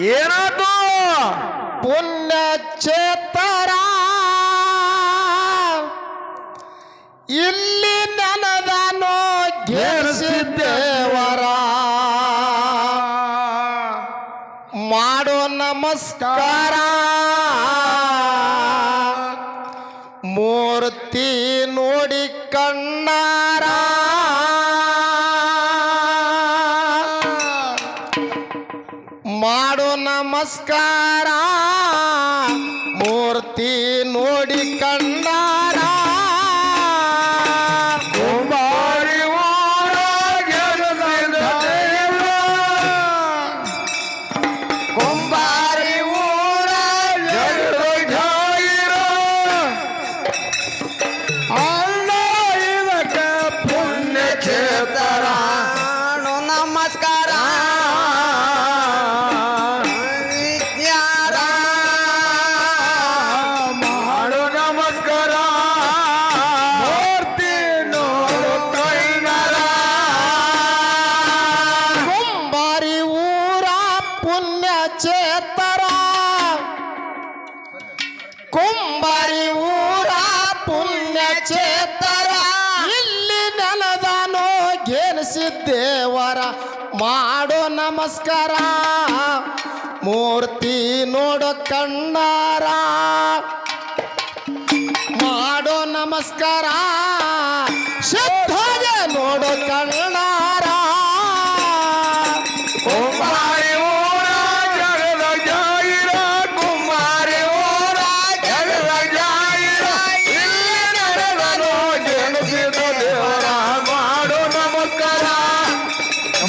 ಏನಾಯ್ತು? ಪುಣ್ಯ ಚೇತರ ಇಲ್ಲಿ ನನದನೋ ದೇವರ ಮಾಡೋ ನಮಸ್ಕಾರ. ಮಾಡೋ ನಮಸ್ಕಾರ. ಮೂರ್ತಿ ನೋಡಿ ಕಂಡಾರ. ಕುಂಬಾರಿ ಗೆನಿಸಿದ್ದೇವರ ಮಾಡೋ ನಮಸ್ಕಾರ. ಮೂರ್ತಿ ನೋಡೋ ಕಣ್ಣಾರ ಮಾಡೋ ನಮಸ್ಕಾರ. ಶುದ್ಧ ನೋಡೋ ಕಣ್ಣಾರ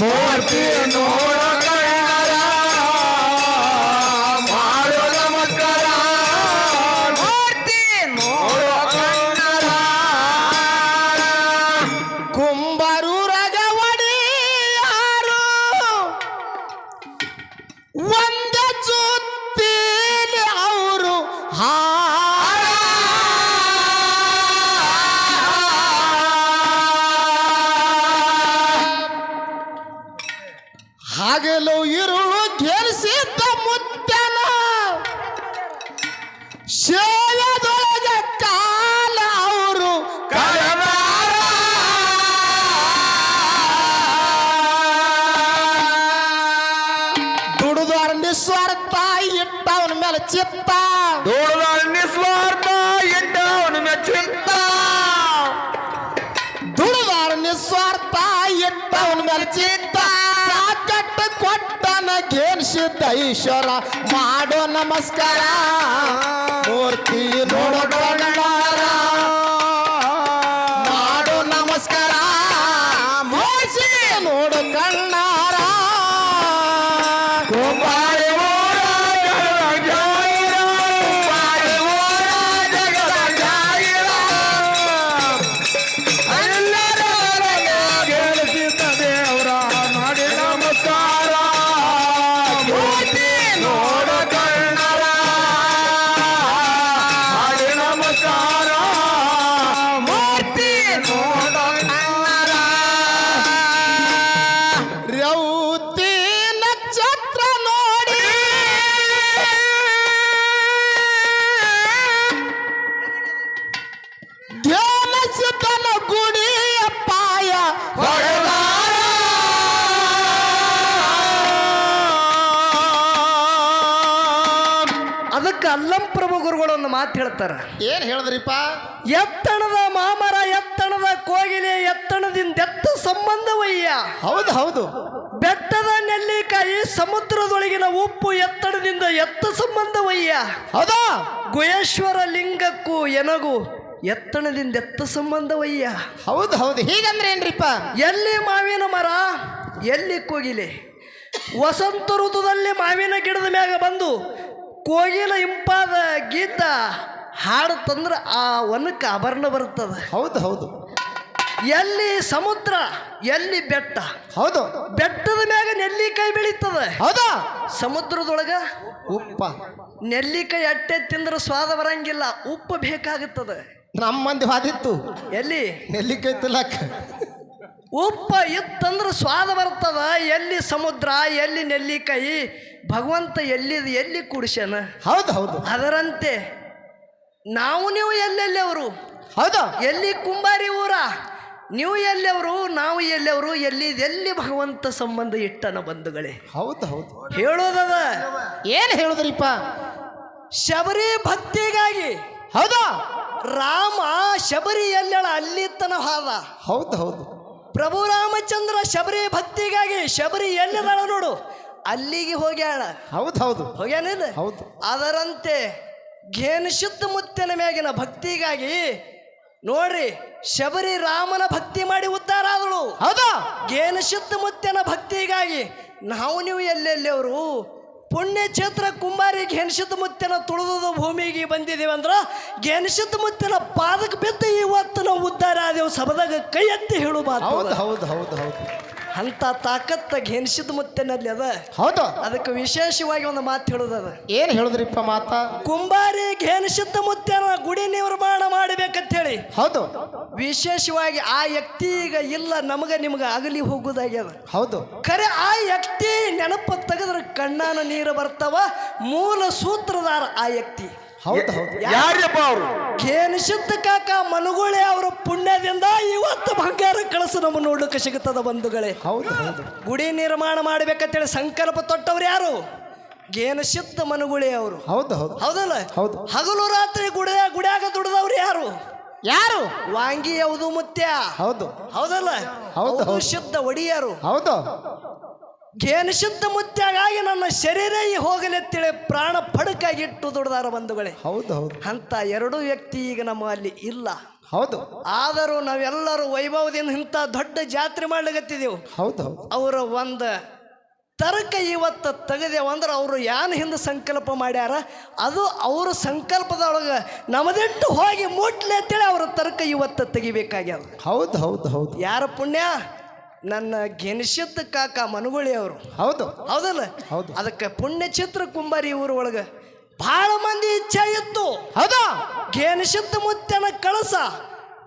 ಮೂರ್ತಿ ನೋಡ ಕೈನರ. ಇಟ್ಟವನ ಮೇಲೆ ಚಿತ್ತ ಸಾಕಟ್ಟು ಕೊಟ್ಟನ ಗೆಲ್ಸಿದ್ದ ಈಶ್ವರ ಮಾಡೋ ನಮಸ್ಕಾರ. ಮೂರ್ತಿ ನೋಡೋ ಅಲ್ಲಂ ಪ್ರಭು ಗುರುಗಳು ಒಂದು ಮಾತು ಹೇಳ್ತಾರೆ. ಏನು ಹೇಳಿದ್ರಿಪ್ಪ? ಎತ್ತಣದ ಮಾಮರ ಎತ್ತಣದ ಕೋಗಿಲೆ ಎತ್ತಣದಿಂದ ಎತ್ತ ಸಂಬಂಧವಯ್ಯ. ಹೌದು ಹೌದು. ಬೆಟ್ಟದ ನೆಲ್ಲಿಕಾಯಿ ಸಮುದ್ರದೊಳಗಿನ ಉಪ್ಪು ಎತ್ತಣದಿಂದ ಎತ್ತ ಸಂಬಂಧವಯ್ಯ. ಹೌದಾ? ಗುಹೇಶ್ವರ ಲಿಂಗಕ್ಕೂ ಎನಗೂ ಎತ್ತಣದಿಂದ ಎತ್ತ ಸಂಬಂಧವಯ್ಯ. ಹೌದು ಹೌದು. ಹೀಗಂದ್ರೆ ಏನ್ರಿಪ್ಪ? ಎಲ್ಲಿ ಮಾವಿನ ಮರ ಎಲ್ಲಿ ಕೋಗಿಲೆ? ವಸಂತ ಋತುದಲ್ಲಿ ಮಾವಿನ ಗಿಡದ ಮ್ಯಾಗ ಬಂದು ಕೋಗಿಲ ಇಂಪಾದ ಗೀತ ಹಾಡು ತಂದ್ರೆ ಆ ವನಕ್ಕೆ ಆಭರಣ ಬರ್ತದೆ ಹೌದು ಹೌದು. ಎಲ್ಲಿ ಸಮುದ್ರ ಎಲ್ಲಿ ಬೆಟ್ಟ. ಹೌದು. ಬೆಟ್ಟದ ಮ್ಯಾಗ ನೆಲ್ಲಿಕಾಯಿ ಬೆಳೀತದೆ. ಹೌದಾ? ಸಮುದ್ರದೊಳಗ ಉಪ್ಪ. ನೆಲ್ಲಿಕಾಯಿ ಅಟ್ಟೆ ತಿಂದ್ರೆ ಸ್ವಾದ ಬರಂಗಿಲ್ಲ ಉಪ್ಪು ಬೇಕಾಗುತ್ತದೆ. ನಮ್ಮ ಮಂದಿ ವಾದಿತ್ತು. ಎಲ್ಲಿ? ನೆಲ್ಲಿಕಾಯಿ ತಿಲ್ಲಕ್ಕ ಉಪ್ಪ ಇತ್ತಂದ್ರೆ ಸ್ವಾದ ಬರ್ತದ. ಎಲ್ಲಿ ಸಮುದ್ರ ಎಲ್ಲಿ ನೆಲ್ಲಿಕಾಯಿ ಭಗವಂತ ಎಲ್ಲಿ ಎಲ್ಲಿ ಕುಡಿಸ್ಯಾನ? ಹೌದು ಹೌದು. ಅದರಂತೆ ನಾವು ನೀವು ಎಲ್ಲೆಲ್ಲವರು? ಹೌದಾ. ಎಲ್ಲಿ ಕುಂಬಾರಿ ಊರ? ನೀವು ಎಲ್ಲವರು? ನಾವು ಎಲ್ಲವರು? ಎಲ್ಲಿ ಎಲ್ಲಿ ಭಗವಂತ ಸಂಬಂಧ ಇಟ್ಟನ ಬಂಧುಗಳೇ? ಹೌದು ಹೌದು. ಹೇಳೋದದ? ಏನು ಹೇಳೋದ್ರಿಪ್ಪ? ಶಬರಿ ಭಕ್ತಿಗಾಗಿ. ಹೌದಾ. ರಾಮ ಶಬರಿ ಎಲ್ಲೆಳ ಅಲ್ಲಿ ತನ ಹಾದ. ಹೌದು ಹೌದು. ಪ್ರಭು ರಾಮಚಂದ್ರ ಶಬರಿ ಭಕ್ತಿಗಾಗಿ ಶಬರಿ ಎಲ್ಲಿದಾಳ ನೋಡು. ಅಲ್ಲಿಗೆ ಹೋಗ್ಯಾಳ. ಹೌದು ಹೌದು. ಹೋಗ್ಯಾನಿಲ್ಲ ಹೌದು. ಅದರಂತೆ ಘೇನಶುದ್ಧ ಮುತ್ತಿನ ಮ್ಯಾಗಿನ ಭಕ್ತಿಗಾಗಿ ನೋಡ್ರಿ ಶಬರಿ ರಾಮನ ಭಕ್ತಿ ಮಾಡಿ ಉದ್ಧಾರ ಆದಳು. ಹೌದಾ? ಘೇನಶುದ್ಧ ಮುತ್ತಿನ ಭಕ್ತಿಗಾಗಿ ನಾವು ನೀವು ಎಲ್ಲೆಲ್ಲಿಯವರು ಪುಣ್ಯಕ್ಷೇತ್ರ ಕುಂಬಾರಿ ಘೇನಶುದ್ಧ ಮುತ್ತಿನ ತುಳಿದ ಭೂಮಿಗೆ ಬಂದಿದ್ದೀವಿ ಅಂದ್ರೆ ಘೇನಶುದ್ಧ ಮುತ್ತಿನ ಪಾದಕ್ಕೆ ಬಿದ್ದು ಇವತ್ತು ನಾವು ಉದ್ಧಾರ ಆದೇವು. ಸಭದಾಗ ಕೈ ಎತ್ತಿ ಹೇಳು ಹೌದು ಹೌದು ಹೌದು ಹೌದು. ಅಂತ ತಾಕತ್ತ ಘೆನ್ಸಿದ ಮುತ್ತಿನಲ್ಲಿ ಅದ. ಹೌದು. ಅದಕ್ಕೆ ವಿಶೇಷವಾಗಿ ಒಂದು ಮಾತು ಹೇಳೋದದ ಏನ್ ಹೇಳುದ್ರಿಪ್ಪ ಮಾತ? ಕುಂಬಾರಿ ಘೆನ್ಸಿದ ಮುತ್ತೆನ ಗುಡಿ ನಿರ್ಮಾಣ ಮಾಡಬೇಕಂತ ಹೇಳಿ ಹೌದು. ವಿಶೇಷವಾಗಿ ಆ ವ್ಯಕ್ತಿ ಈಗ ಇಲ್ಲ ನಮಗ ನಿಮ್ಗ ಅಗಲಿ ಹೋಗುದಾಗ್ಯದ. ಹೌದು. ಖರೆ ಆ ವ್ಯಕ್ತಿ ನೆನಪು ತೆಗೆದ್ರೆ ಕಣ್ಣಾನ ನೀರು ಬರ್ತಾವ ಮೂಲ ಸೂತ್ರಧಾರ ಆ ವ್ಯಕ್ತಿ. ಹೌದು ಹೌದು. ಯಾರ್ಯಪ್ಪ ಅವರು? ಘೇನಶುದ್ಧ ಕಾಕ ಮನುಗುಳೆ ಅವರ ಪುಣ್ಯದಿಂದ ಇವತ್ತು ಬಂಗಾರ ಕಳಸು ನಮ್ಮ ನೋಡ್ಲಿಕ್ಕೆ ಸಿಗುತ್ತದ ಬಂಧುಗಳೇ. ಹೌದು ಹೌದು. ಗುಡಿ ನಿರ್ಮಾಣ ಮಾಡ್ಬೇಕಂತೇಳಿ ಸಂಕಲ್ಪ ತೊಟ್ಟವ್ರು ಯಾರು? ಘೇನಶುದ್ಧ ಮನುಗುಳಿ ಅವರು. ಹೌದು ಹೌದು. ಹೌದಲ್ಲ? ಹೌದು. ಹಗಲು ರಾತ್ರಿ ಗುಡಿಯ ಗುಡಿಯಾಗ ದುಡಿದವ್ರು ಯಾರು? ಯಾರು? ವಾಂಗಿ ಯಾವುದು ಮುತ್ಯ. ಹೌದು. ಹೌದಲ್ಲ? ಹೌದು. ಶುದ್ಧ ಒಡಿಯರು. ಹೌದು. ಗೇನು ಶುದ್ಧ ಮುತ್ಯಾಗಾಗಿ ನನ್ನ ಶರೀರ ತಿಳಿ ಪ್ರಾಣ ಪಡಕಾಗಿಟ್ಟು ದುಡ್ದಾರ ಬಂಧುಗಳೇ. ಹೌದು ಹೌದು. ಅಂತ ಎರಡೂ ವ್ಯಕ್ತಿ ಈಗ ನಮ್ಮ ಅಲ್ಲಿ ಇಲ್ಲ. ಹೌದು. ಆದರೂ ನಾವೆಲ್ಲರೂ ವೈಭವದಿಂದ ಇಂಥ ದೊಡ್ಡ ಜಾತ್ರೆ ಮಾಡ್ಲಿಕತ್ತಿದೆವು. ಹೌದು ಹೌದು. ಅವರ ಒಂದು ತರ್ಕ ಇವತ್ತು ತೆಗೆದೇವು ಅಂದ್ರೆ ಅವರು ಏನು ಹಿಂದೆ ಸಂಕಲ್ಪ ಮಾಡ್ಯಾರ? ಅದು ಅವರ ಸಂಕಲ್ಪದೊಳಗೆ ನಮದಿಟ್ಟು ಹೋಗಿ ಮುಟ್ಲಿ ಅಂತೇಳಿ ಅವರ ತರ್ಕ ಇವತ್ತು ತೆಗಿಬೇಕಾಗ್ಯದ. ಹೌದು ಹೌದು ಹೌದು. ಯಾರ ಪುಣ್ಯ? ನನ್ನ ಗೆನಿಸಿದ್ದ ಕಾಕ ಮನುಗುಳಿ ಅವರು. ಹೌದು. ಹೌದಲ್ಲ? ಹೌದು. ಅದಕ್ಕೆ ಪುಣ್ಯಚಿತ್ರ ಕುಂಬಾರಿ ಊರ ಒಳಗೆ ಬಹಳ ಮಂದಿ ಇಚ್ಛೆ ಇತ್ತು. ಹೌದು? ಗೆನಿಸಿದ್ದ ಮುತ್ತನ ಕಳಸ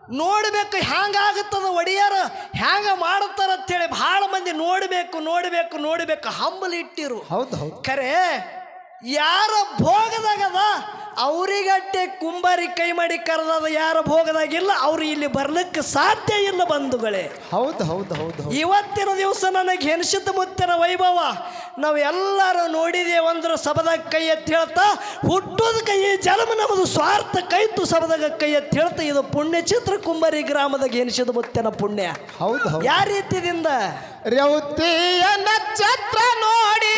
ನೋಡ್ಬೇಕು ಹ್ಯಾಂಗಾಗುತ್ತದ ಒಡೆಯರ ಹ್ಯಾಂಗ ಮಾಡುತ್ತಾರ ಅಂತೇಳಿ ಬಹಳ ಮಂದಿ ನೋಡಬೇಕು ನೋಡಬೇಕು ನೋಡಬೇಕು ಹಂಬಲ್ ಇಟ್ಟಿರು. ಹೌದು ಹೌದು. ಖರೆ ಯಾರ ಭೋಗದಾಗದ ಅವರಿಗಟ್ಟೆ ಕುಂಬಾರಿ ಕೈ ಮಾಡಿ ಕರೆದಾದ ಯಾರ ಭೋಗದಾಗಿಲ್ಲ ಅವ್ರು ಇಲ್ಲಿ ಬರ್ಲಿಕ್ಕೆ ಸಾಧ್ಯ ಇಲ್ಲ ಬಂಧುಗಳೇ. ಹೌದು ಹೌದು ಹೌದು ಇವತ್ತಿನ ದಿವಸ ನನಗೆ ಹೆಣಸಿದ ಮುತ್ತಿನ ವೈಭವ. ನಾವು ಎಲ್ಲರೂ ನೋಡಿದೇವು ಅಂದ್ರೆ ಸಬದಾಗ ಕೈ ಎತ್ತಿ ಹೇಳ್ತಾ ಹುಟ್ಟೋದ ಕೈ ಜನ್ಮ ನಮ್ಮದು ಸ್ವಾರ್ಥ ಕೈತು ಸಬದಾಗ ಕೈ ಎತ್ತಿ ಹೇಳ್ತಾ ಇದು ಪುಣ್ಯ ಚಿತ್ರ ಕುಂಬಾರಿ ಗ್ರಾಮದ ಹೆಣಸಿದ ಮುತ್ತಿನ ಪುಣ್ಯ. ಹೌದು ಹೌದು. ಯಾವ ರೀತಿಯಿಂದ ರೌತಿಯ ನಕ್ಷತ್ರ ನೋಡಿ.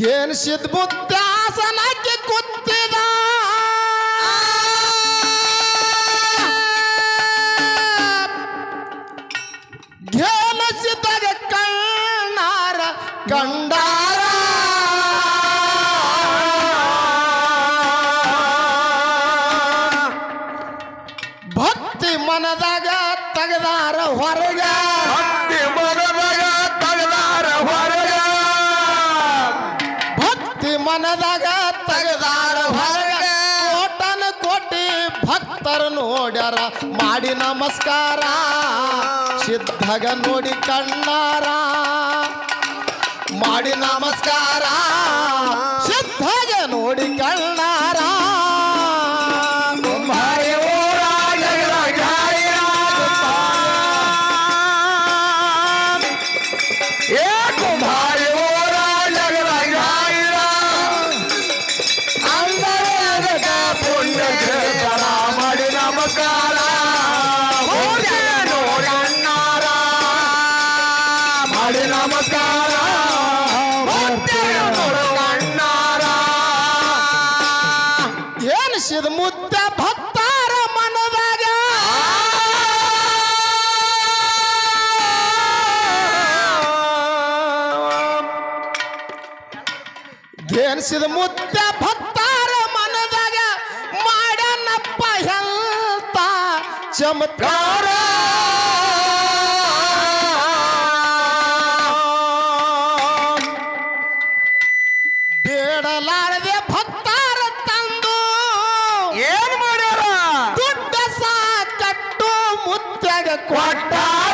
ಗೆನ್ಸಿದ್ ಬುದ್ಧಾಸನಕ್ಕೆ ಕುತ್ತಿದ ಗೆನಸಿದಾಗ ಕಣ್ಣಾರ ಕಂಡಾರ? ಭಕ್ತಿ ಮನದಾಗ ತೆಗೆದಾರ ಹೊರಗ. ಭಕ್ತಿ ಮಾಡಿ ನಮಸ್ಕಾರ. ಸಿದ್ಧಗ ನೋಡಿ ಕಣ್ಣಾರ. ಮಾಡಿ ನಮಸ್ಕಾರ. ಸಿದ್ಧಗ ನೋಡಿ ಕಣ್ಣಾರ. ಎನ್ಸಿದ ಮುದ್ದ ಭಕ್ತಾರ ಮನದಾಗ ಮಾಡನಪ್ಪ ಹೆಲ್ತ ಚಮತ್ಕಾರ. ಬೇಡಲಾರದೆ ಭಕ್ತಾರ ತಂದು ಸಾ ಕಟ್ಟು ಮುತ್ಯಗ ಕೊಟ್ಟಾರ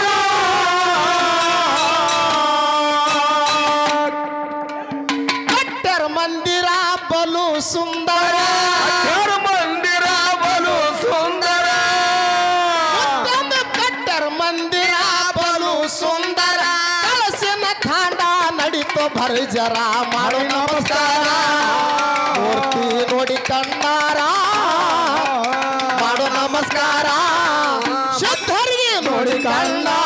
ನಡೀತು ಜರಾ ಮಾಡು ನಮಸ್ಕಾರ. ಮೂರ್ತಿ ನೋಡಿ ಕಣ್ಣಾರ. ಮಾಡು ನಮಸ್ಕಾರ. ಶುದ್ಧರಿಗೆ ನೋಡಿ ಕಣ್ಣಾರ.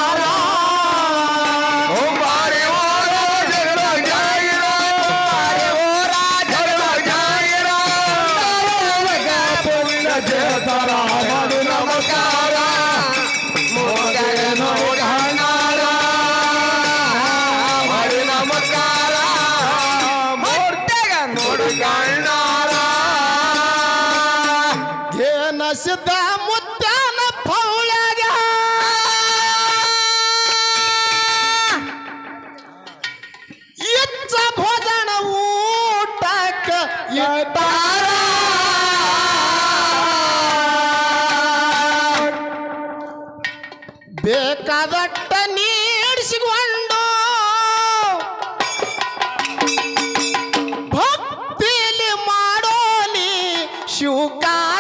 ಸಿದ್ಧ ಮುತ್ತಾನ ಪೌಳಗ. ಇಚ್ಚ ಭೋಜನ ಊಟಕ್ಕ ಇಟ್ಟಾರ. ಬೇಕಾದಟ್ಟ ನೀಡಿಸಿಕೊಂಡು ಭಕ್ತಿಲಿ ಮಾಡೋಲಿ ಶಿವಕಾರ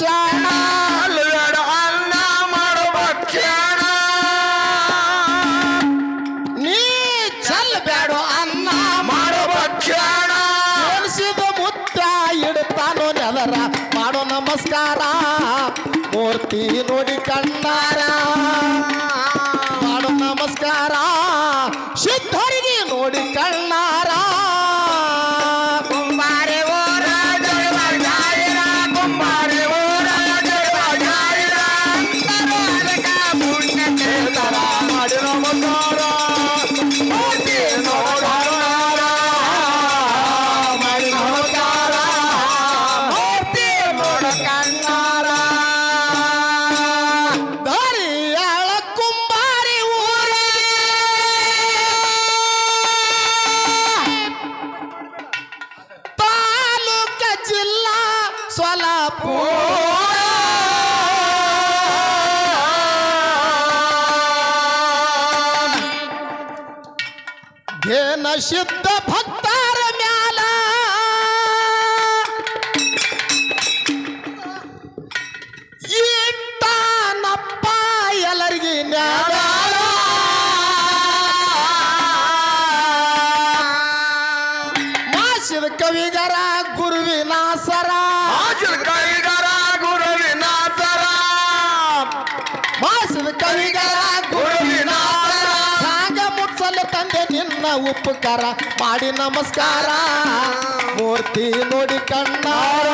ಮಾಡೋ ಭಕ್ಷಣ ಅಲ್ಲಬೇಡ ಅನ್ನ ಮಾಡೋ ಭಕ್ಷಣ ನೀ ಚಲ್ ಬೇಡ ಅನ್ನ ಮಾಡೋ ಭಕ್ಷಣ ಎನಿಸಿದ ಮುತ್ತ ಇಡ್ತಾನೋ ನೆಲರ. ಮಾಡೋ ನಮಸ್ಕಾರ. ಮೂರ್ತಿ ನೋಡಿ ಕಣ್ಣಾರ. ಸಿದ್ಧ ಭಕ್ತರ ಮ್ಯಾಲ. ಇಟ್ಟಾನಪ್ಪ ಎಲ್ಲರಿಗೆ ನ್ಯಾಯ. ಮಾಸಿದ ಕವಿಗರ ಗುರುವಿನ ಸರ ಉಪಕಾರ ಮಾಡಿ ನಮಸ್ಕಾರ. ಮೂರ್ತಿ ನೋಡಿ ಕಣ್ಣಾರ.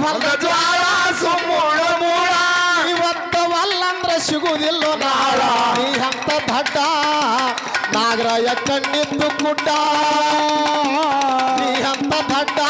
ಹೊಲದ ಜ್ವಾಳ ಸುಮ್ಮುಳ ಮೂಳ ಇವತ್ತವಲ್ಲಂದ್ರ ಸಿಗುವುದಿಲ್ಲ ನಾಳ. ನೀ ಹಂತ ದಡ್ಡ ನಾಗರಾಯ ಕಣ್ಣಿದ್ದು ಗುಡ್ಡ ನೀ ಹಂತ ದಡ್ಡ